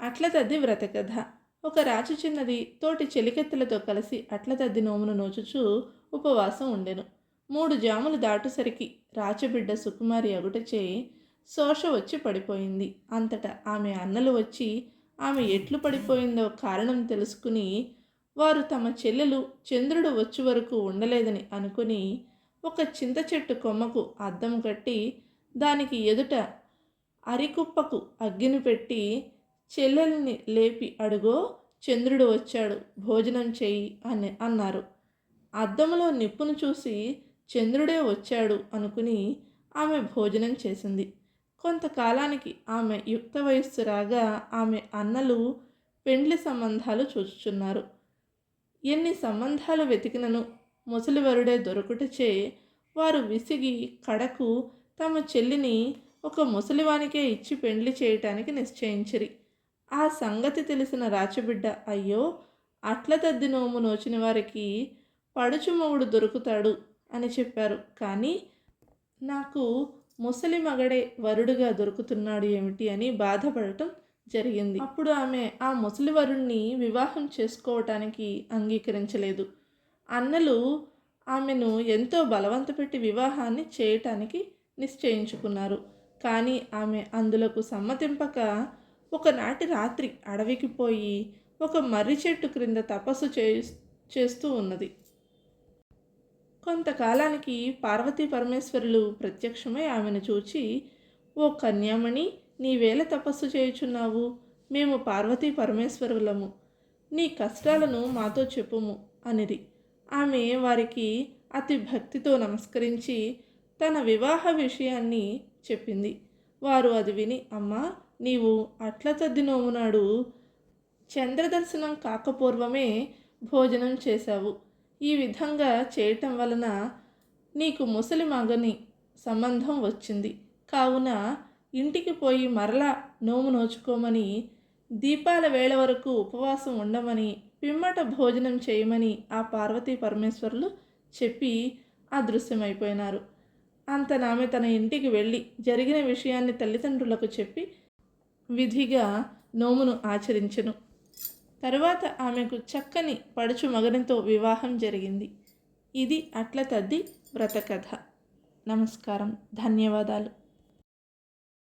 అట్లతద్ది వ్రతకథ. ఒక రాజు చిన్నది తోటి చెలికెత్తలతో కలిసి అట్లతద్ది నోమును నోచుచూ ఉపవాసం ఉండెను. మూడు జాములు దాటుసరికి రాచబిడ్డ సుకుమారి అగుటచే శోష వచ్చి పడిపోయింది. అంతటా ఆమె అన్నలు వచ్చి ఆమె ఎట్లు పడిపోయిందో కారణం తెలుసుకుని వారు తమ చెల్లెలు చంద్రుడు వచ్చే వరకు ఉండలేదని అనుకుని ఒక చింత చెట్టు కొమ్మకు అద్దం కట్టి దానికి ఎదుట అరికుప్పకు అగ్గిని పెట్టి చెల్లెల్ని లేపి అడుగో చంద్రుడు వచ్చాడు భోజనం చెయ్యి అని అన్నారు. అద్దంలో నిప్పును చూసి చంద్రుడే వచ్చాడు అనుకుని ఆమె భోజనం చేసింది. కొంతకాలానికి ఆమె యుక్త వయస్సు రాగా ఆమె అన్నలు పెండ్లి సంబంధాలు చూచుచున్నారు. ఎన్ని సంబంధాలు వెతికినను ముసలివరుడే దొరకుటచే వారు విసిగి కడకు తమ చెల్లిని ఒక ముసలివానికే ఇచ్చి పెండ్లి చేయటానికి నిశ్చయించిరి. ఆ సంగతి తెలిసిన రాచబిడ్డ అయ్యో! అట్ల తద్ది నోము నోచిన వారికి పడుచుమవుడు దొరుకుతాడు అని చెప్పారు. కానీ నాకు ముసలి మగడే వరుడుగా దొరుకుతున్నాడు ఏమిటి అని బాధపడటం జరిగింది. అప్పుడు ఆమె ఆ ముసలి వరుణ్ణి వివాహం చేసుకోవటానికి అంగీకరించలేదు. అన్నలు ఆమెను ఎంతో బలవంతపెట్టి వివాహాన్ని చేయటానికి నిశ్చయించుకున్నారు. కానీ ఆమె అందులకు సమ్మతింపక ఒకనాటి రాత్రి అడవికి పోయి ఒక మర్రి చెట్టు క్రింద తపస్సు చే చేస్తూ ఉన్నది. కొంతకాలానికి పార్వతీ పరమేశ్వరులు ప్రత్యక్షమై ఆమెను చూచి ఓ కన్యామణి నీవేళ తపస్సు చేయుచున్నావు. మేము పార్వతీ పరమేశ్వరులము. నీ కష్టాలను మాతో చెప్పుము అనిరి. ఆమె వారికి అతి భక్తితో నమస్కరించి తన వివాహ విషయాన్ని చెప్పింది. వారు అది విని అమ్మా నీవు అట్ల తద్ది నోమునాడు. చంద్రదర్శనం కాకపూర్వమే భోజనం చేశావు. ఈ విధంగా చేయటం వలన నీకు ముసలి మగని సంబంధం వచ్చింది. కావున ఇంటికి పోయి మరలా నోము నోచుకోమని దీపాల వేళ వరకు ఉపవాసం ఉండమని పిమ్మట భోజనం చేయమని ఆ పార్వతీ పరమేశ్వరులు చెప్పి అదృశ్యమైపోయినారు. అంతన ఆమె తన ఇంటికి వెళ్ళి జరిగిన విషయాన్ని తల్లిదండ్రులకు చెప్పి విధిగా నోమును ఆచరించెను. తరువాత ఆమెకు చక్కని పడుచు మగనితో వివాహం జరిగింది. ఇది అట్ల తద్ది వ్రతకథ. నమస్కారం. ధన్యవాదాలు.